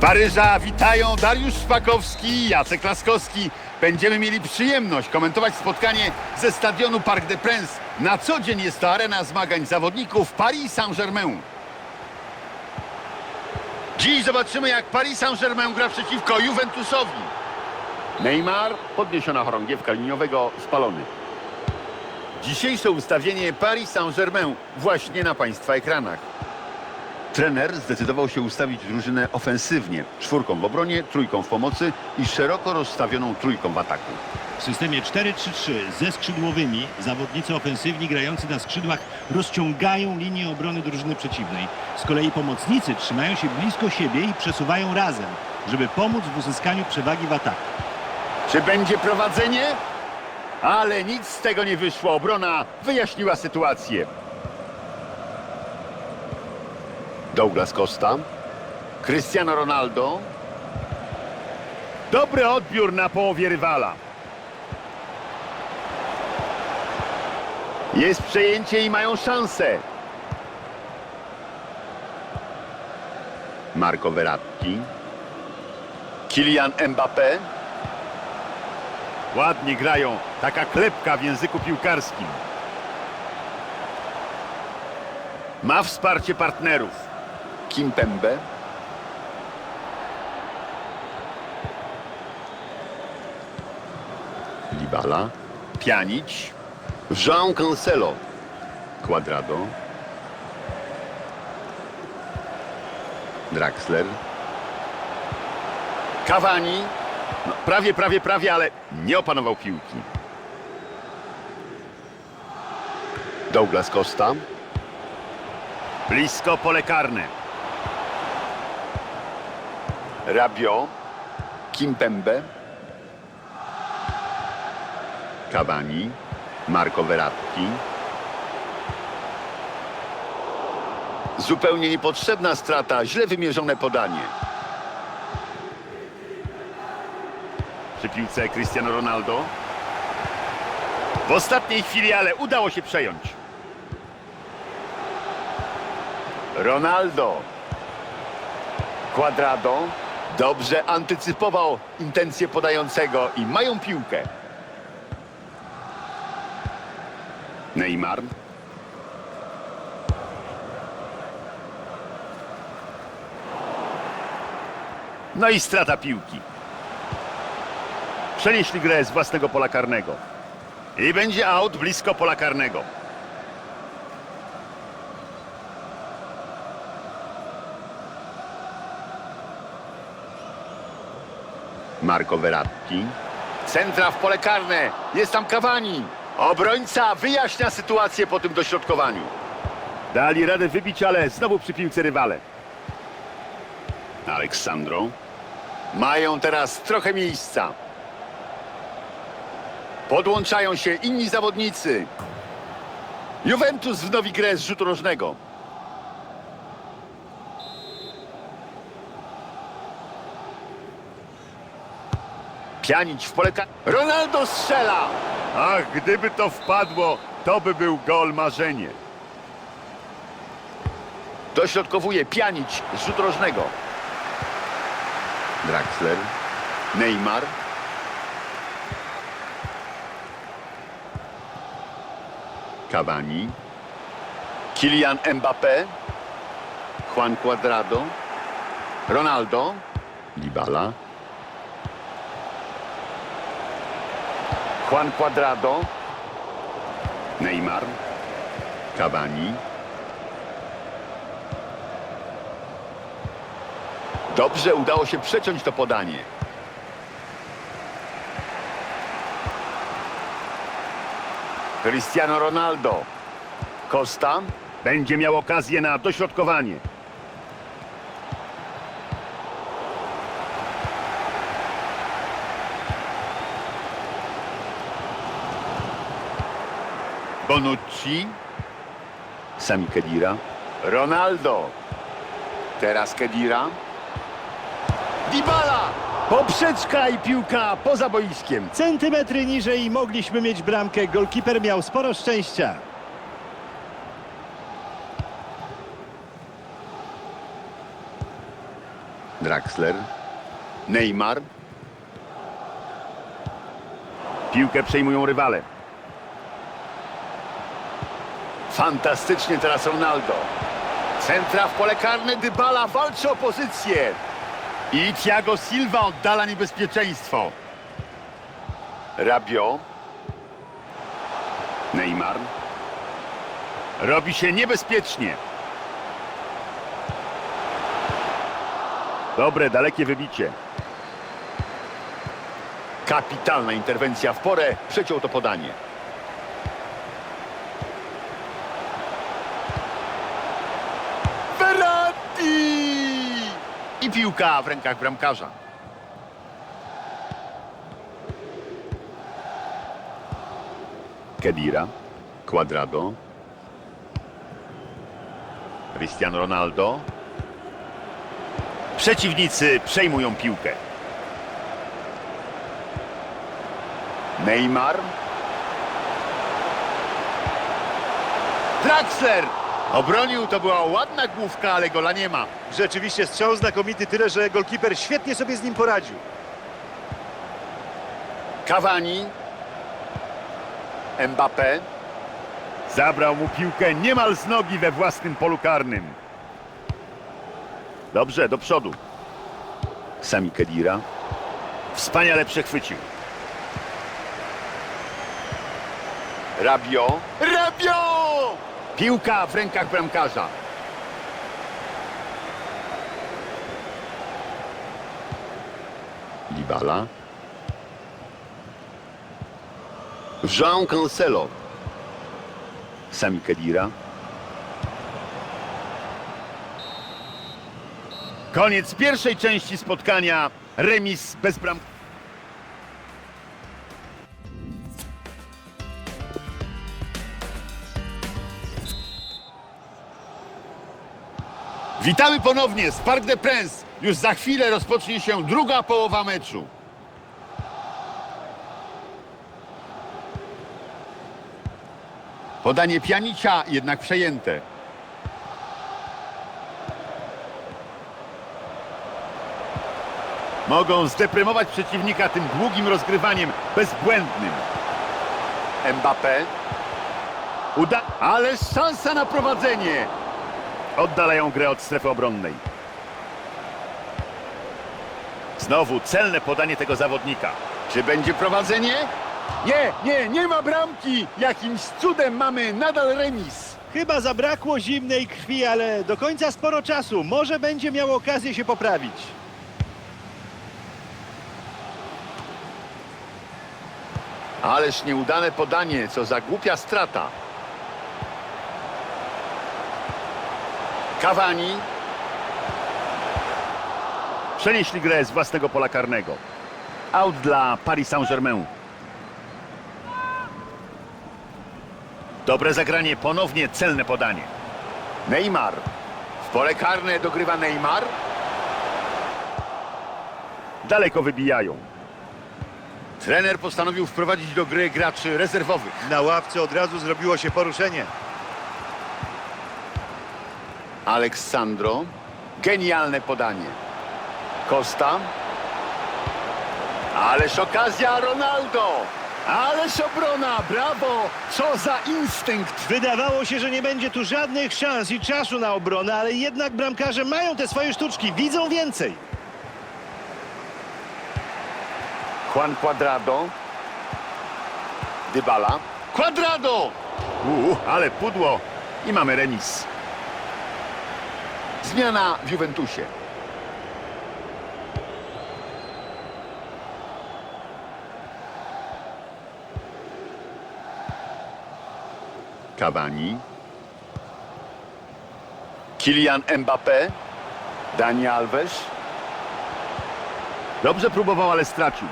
Paryża witają Dariusz Szpakowski i Jacek Laskowski. Będziemy mieli przyjemność komentować spotkanie ze stadionu Parc des Princes. Na co dzień jest to arena zmagań zawodników Paris Saint-Germain. Dziś zobaczymy, jak Paris Saint-Germain gra przeciwko Juventusowi. Neymar, podniesiona chorągiewka liniowego, spalony. Dzisiejsze ustawienie Paris Saint-Germain właśnie na Państwa ekranach. Trener zdecydował się ustawić drużynę ofensywnie. Czwórką w obronie, trójką w pomocy i szeroko rozstawioną trójką w ataku. W systemie 4-3-3 ze skrzydłowymi zawodnicy ofensywni grający na skrzydłach rozciągają linię obrony drużyny przeciwnej. Z kolei pomocnicy trzymają się blisko siebie i przesuwają razem, żeby pomóc w uzyskaniu przewagi w ataku. Czy będzie prowadzenie? Ale nic z tego nie wyszło. Obrona wyjaśniła sytuację. Douglas Costa. Cristiano Ronaldo. Dobry odbiór na połowie rywala. Jest przejęcie i mają szansę. Marco Verratti. Kylian Mbappé. Ładnie grają. Taka klepka w języku piłkarskim. Ma wsparcie partnerów. Kimpembe. Libala. Pjanić. Jean Cancelo. Quadrado. Draxler. Cavani. No, prawie, prawie, prawie, ale nie opanował piłki. Douglas Costa. Blisko pole karne. Rabio. Kimpembe. Cavani. Marco Verratti. Zupełnie niepotrzebna strata, źle wymierzone podanie. Przy piłce Cristiano Ronaldo. W ostatniej chwili, ale udało się przejąć. Ronaldo. Quadrado. Dobrze antycypował intencje podającego i mają piłkę. Neymar. No i strata piłki. Przenieśli grę z własnego pola karnego. I będzie aut blisko pola karnego. Marco Verratti. Centra w pole karne. Jest tam Cavani. Obrońca wyjaśnia sytuację po tym dośrodkowaniu. Dali radę wybić, ale znowu przy piłce rywale. Aleksandro. Mają teraz trochę miejsca. Podłączają się inni zawodnicy. Juventus wnowi grę z rzutu rożnego. Pianić w pole Ronaldo strzela! Ach, gdyby to wpadło, to by był gol marzenie. Dośrodkowuje Pianić z rzutu rożnego. Draxler. Neymar. Cavani. Kylian Mbappé. Juan Cuadrado. Ronaldo. Dybala. Juan Cuadrado. Neymar. Cavani. Dobrze udało się przeciąć to podanie. Cristiano Ronaldo. Costa będzie miał okazję na dośrodkowanie. Bonucci. Sami Kedira. Ronaldo. Teraz Kedira. Dybala! Poprzeczka i piłka poza boiskiem. Centymetry niżej mogliśmy mieć bramkę. Golkiper miał sporo szczęścia. Draxler. Neymar. Piłkę przejmują rywale. Fantastycznie teraz Ronaldo. Centra w pole karne, Dybala walczy o pozycję. I Thiago Silva oddala niebezpieczeństwo. Rabio. Neymar. Robi się niebezpiecznie. Dobre, dalekie wybicie. Kapitalna interwencja w porę. Przeciął to podanie. I piłka w rękach bramkarza. Kedira. Quadrado. Cristiano Ronaldo. Przeciwnicy przejmują piłkę. Neymar. Draxler! Obronił, to była ładna główka, ale gola nie ma. Rzeczywiście strzał znakomity, tyle że golkiper świetnie sobie z nim poradził. Cavani. Mbappé. Zabrał mu piłkę niemal z nogi we własnym polu karnym. Dobrze, do przodu. Sami Kedira. Wspaniale przechwycił. Rabio. Rabio! Piłka w rękach bramkarza. Libala. Jean Cancelo. Sami Kedira. Koniec pierwszej części spotkania. Remis bez bram. Witamy ponownie z Parc des Princes. Już za chwilę rozpocznie się druga połowa meczu. Podanie Pianicia jednak przejęte. Mogą zdeprymować przeciwnika tym długim rozgrywaniem, bezbłędnym. Mbappé. Uda... Ale szansa na prowadzenie. Oddalają grę od strefy obronnej. Znowu celne podanie tego zawodnika. Czy będzie prowadzenie? Nie, nie, nie ma bramki. Jakimś cudem mamy nadal remis. Chyba zabrakło zimnej krwi, ale do końca sporo czasu. Może będzie miał okazję się poprawić. Ależ nieudane podanie, co za głupia strata. Cavani. Przenieśli grę z własnego pola karnego. Out dla Paris Saint-Germain. Dobre zagranie, ponownie celne podanie. Neymar. W pole karne dogrywa Neymar. Daleko wybijają. Trener postanowił wprowadzić do gry graczy rezerwowych. Na ławce od razu zrobiło się poruszenie. Aleksandro. Genialne podanie. Costa. Ależ okazja Ronaldo. Ależ obrona, brawo! Co za instynkt! Wydawało się, że nie będzie tu żadnych szans i czasu na obronę, ale jednak bramkarze mają te swoje sztuczki, widzą więcej. Juan Cuadrado. Dybala. Cuadrado! Uuu, ale pudło. I mamy remis. Zmiana w Juventusie. Cavani. Kylian Mbappé. Dani Alves. Dobrze próbował, ale stracił.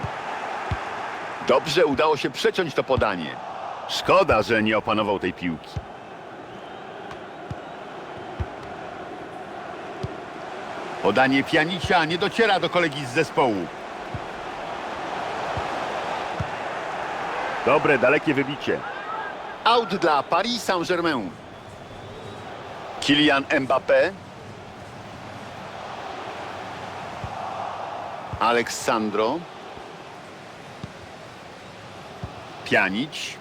Dobrze udało się przeciąć to podanie. Szkoda, że nie opanował tej piłki. Podanie Pianicia nie dociera do kolegi z zespołu. Dobre, dalekie wybicie. Out dla Paris Saint-Germain. Kylian Mbappé. Aleksandro. Pjanić.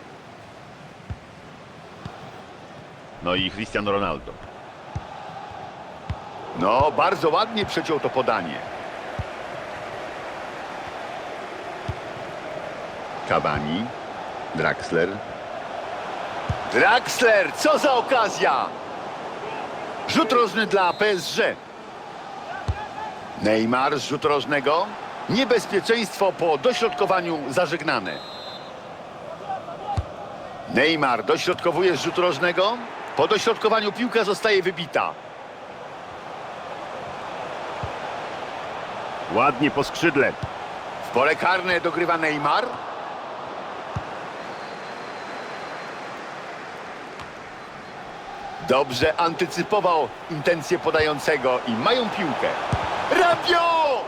No i Cristiano Ronaldo. No, bardzo ładnie przeciął to podanie. Cavani. Draxler. Draxler, co za okazja! Rzut rożny dla PSG. Neymar z rzutu rożnego. Niebezpieczeństwo po dośrodkowaniu zażegnane. Neymar dośrodkowuje z rzutu rożnego. Po dośrodkowaniu piłka zostaje wybita. Ładnie po skrzydle. W pole karne dogrywa Neymar. Dobrze antycypował intencje podającego i mają piłkę. Rabio!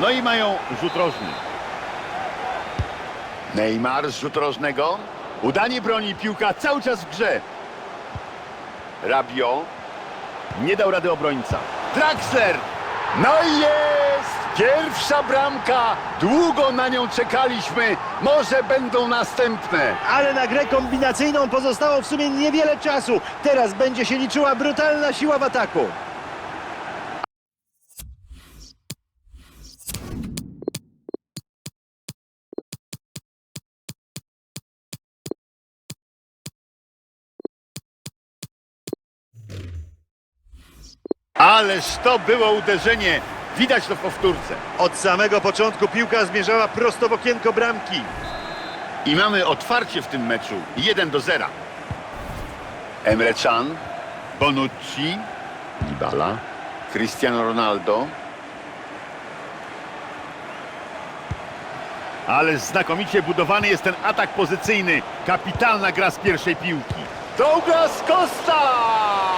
No i mają rzut rożny. Neymar z rzutu rożnego. Udanie broni, piłka cały czas w grze. Rabio. Nie dał rady obrońca. Draxler. No i jest! Pierwsza bramka. Długo na nią czekaliśmy. Może będą następne. Ale na grę kombinacyjną pozostało w sumie niewiele czasu. Teraz będzie się liczyła brutalna siła w ataku. Ależ to było uderzenie. Widać to w powtórce. Od samego początku piłka zmierzała prosto w okienko bramki. I mamy otwarcie w tym meczu. 1 do 0. Emre Can, Bonucci, Dybala, Cristiano Ronaldo. Ale znakomicie budowany jest ten atak pozycyjny. Kapitalna gra z pierwszej piłki. Douglas Costa!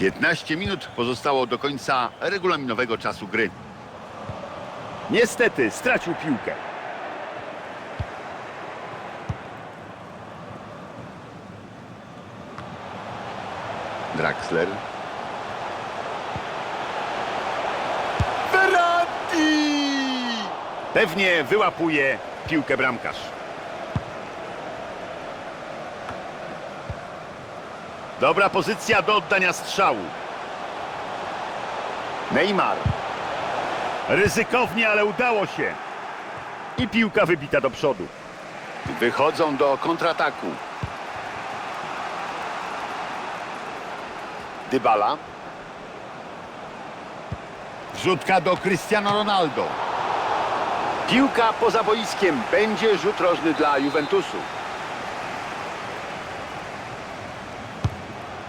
Piętnaście minut pozostało do końca regulaminowego czasu gry. Niestety stracił piłkę. Draxler. Verratti! Pewnie wyłapuje piłkę bramkarz. Dobra pozycja do oddania strzału. Neymar. Ryzykownie, ale udało się. I piłka wybita do przodu. Wychodzą do kontrataku. Dybala. Wrzutka do Cristiano Ronaldo. Piłka poza boiskiem. Będzie rzut rożny dla Juventusu.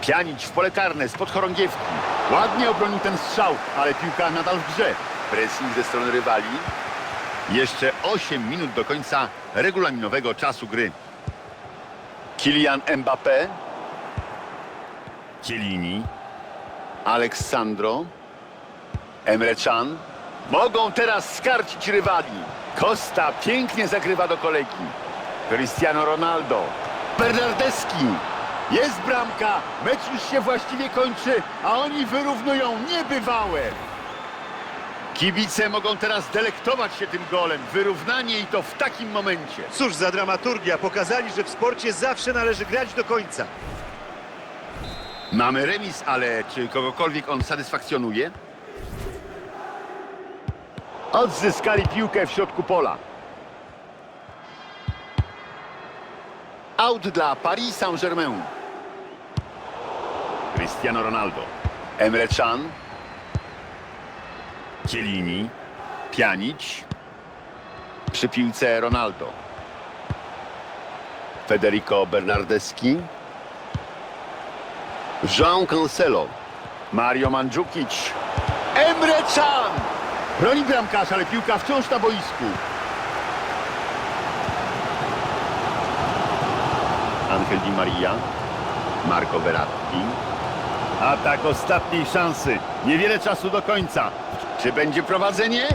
Pianić w pole karne spod chorągiewki. Ładnie obronił ten strzał, ale piłka nadal w grze. Pressing ze strony rywali. Jeszcze 8 minut do końca regulaminowego czasu gry. Kylian Mbappé. Cielini. Aleksandro. Emre Can. Mogą teraz skarcić rywali. Costa pięknie zagrywa do kolegi. Cristiano Ronaldo. Bernardeschi. Jest bramka. Mecz już się właściwie kończy, a oni wyrównują niebywałe. Kibice mogą teraz delektować się tym golem. Wyrównanie i to w takim momencie. Cóż za dramaturgia. Pokazali, że w sporcie zawsze należy grać do końca. Mamy remis, ale czy kogokolwiek on satysfakcjonuje? Odzyskali piłkę w środku pola. Out dla Paris Saint-Germain. Cristiano Ronaldo. Emre Can. Cielini. Pjanić. Przy piłce Ronaldo. Federico Bernardeschi. Jean Cancelo. Mario Mandzukic. Emre Can. Broni bramkarz, ale piłka wciąż na boisku. Angel Di Maria. Marco Verratti. Atak ostatniej szansy. Niewiele czasu do końca. Czy będzie prowadzenie?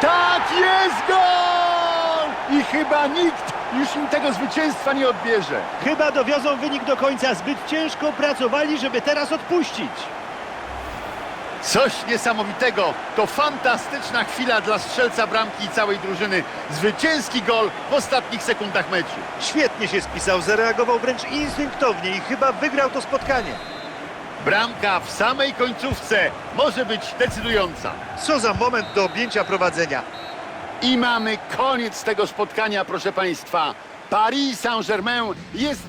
Tak, jest gol! I chyba nikt już im tego zwycięstwa nie odbierze. Chyba dowiozą wynik do końca. Zbyt ciężko pracowali, żeby teraz odpuścić. Coś niesamowitego. To fantastyczna chwila dla strzelca bramki i całej drużyny. Zwycięski gol w ostatnich sekundach meczu. Świetnie się spisał, zareagował wręcz instynktownie i chyba wygrał to spotkanie. Bramka w samej końcówce może być decydująca. Co za moment do objęcia prowadzenia. I mamy koniec tego spotkania, proszę Państwa. Paris Saint-Germain jest